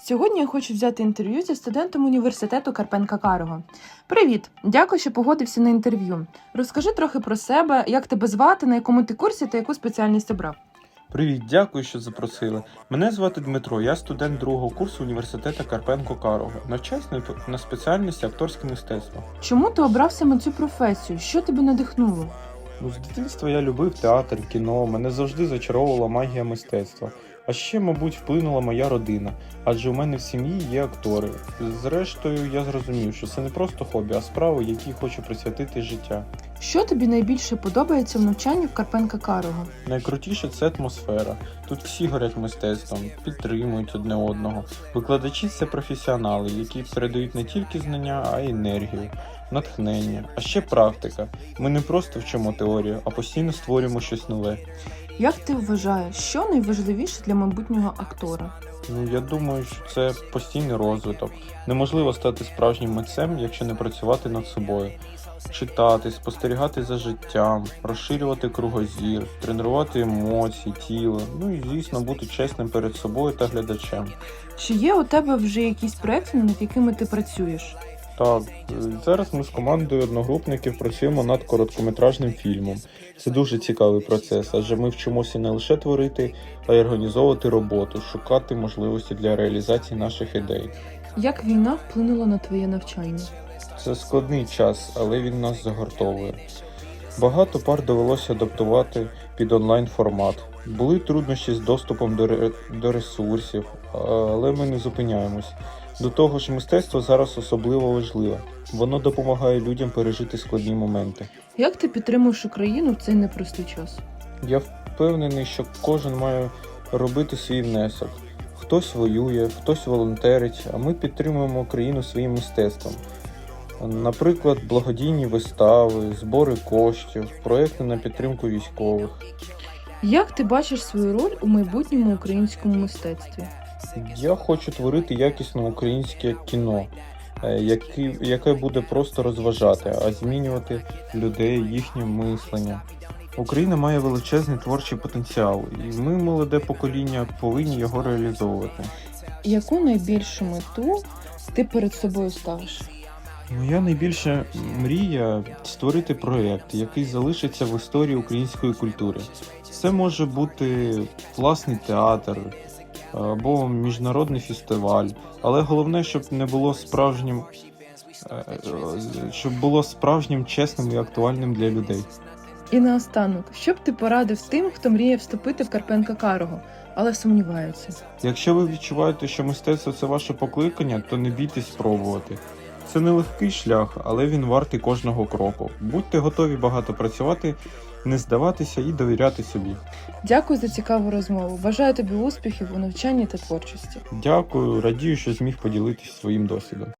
Сьогодні я хочу взяти інтерв'ю зі студентом університету Карпенка Карого. Привіт! Дякую, що погодився на інтерв'ю. Розкажи трохи про себе, як тебе звати, на якому ти курсі та яку спеціальність обрав. Привіт, дякую, що запросили. Мене звати Дмитро, я студент другого курсу університету Карпенко Карого. Навчаюсь на, спеціальності акторське мистецтво. Чому ти обрав саме цю професію? Що тебе надихнуло? Ну, з дитинства я любив театр, кіно, мене завжди зачаровувала магія мистецтва. А ще, мабуть, вплинула моя родина, адже у мене в сім'ї є актори. Зрештою, я зрозумів, що це не просто хобі, а справа, якій хочу присвятити життя. Що тобі найбільше подобається в навчанні в Карпенка Карого? Найкрутіше це атмосфера. Тут всі горять мистецтвом, підтримують одне одного. Викладачі це професіонали, які передають не тільки знання, а й енергію, натхнення, а ще практика. Ми не просто вчимо теорію, а постійно створюємо щось нове. Як ти вважаєш, що найважливіше для майбутнього актора? Ну я думаю, що це постійний розвиток. Неможливо стати справжнім митцем, якщо не працювати над собою. Читати, спостерігати за життям, розширювати кругозір, тренувати емоції, тіло, ну і звісно бути чесним перед собою та глядачем. Чи є у тебе вже якісь проекти, над якими ти працюєш? Так, зараз ми з командою одногрупників працюємо над короткометражним фільмом. Це дуже цікавий процес, адже ми вчимося не лише творити, а й організовувати роботу, шукати можливості для реалізації наших ідей. Як війна вплинула на твоє навчання? Це складний час, але він нас загортовує. Багато пар довелося адаптувати під онлайн формат. Були труднощі з доступом до, ре- до ресурсів, але ми не зупиняємось. До того ж, мистецтво зараз особливо важливе. Воно допомагає людям пережити складні моменти. Як ти підтримуєш Україну в цей непростий час? Я впевнений, що кожен має робити свій внесок. Хтось воює, хтось волонтерить, а ми підтримуємо Україну своїм мистецтвом. Наприклад, благодійні вистави, збори коштів, проекти на підтримку військових. Як ти бачиш свою роль у майбутньому українському мистецтві? Я хочу творити якісне українське кіно, е, яке, яке буде просто розважати, а змінювати людей, їхнє мислення. Україна має величезний творчий потенціал, і ми, молоде покоління, повинні його реалізовувати. Яку найбільшу мету ти перед собою ставиш? Моя найбільша мрія створити проєкт, який залишиться в історії української культури. Це може бути власний театр або міжнародний фестиваль, але головне, щоб не було справжнім, е, щоб було справжнім, чесним і актуальним для людей. І наостанок, що б ти порадив тим, хто мріє вступити в Карпенка Карого, але сумнівається? Якщо ви відчуваєте, що мистецтво це ваше покликання, то не бійтесь спробувати. Це не легкий шлях, але він вартий кожного кроку. Будьте готові багато працювати, не здаватися і довіряти собі. Дякую за цікаву розмову. Бажаю тобі успіхів у навчанні та творчості. Дякую, радію, що зміг поділитися своїм досвідом.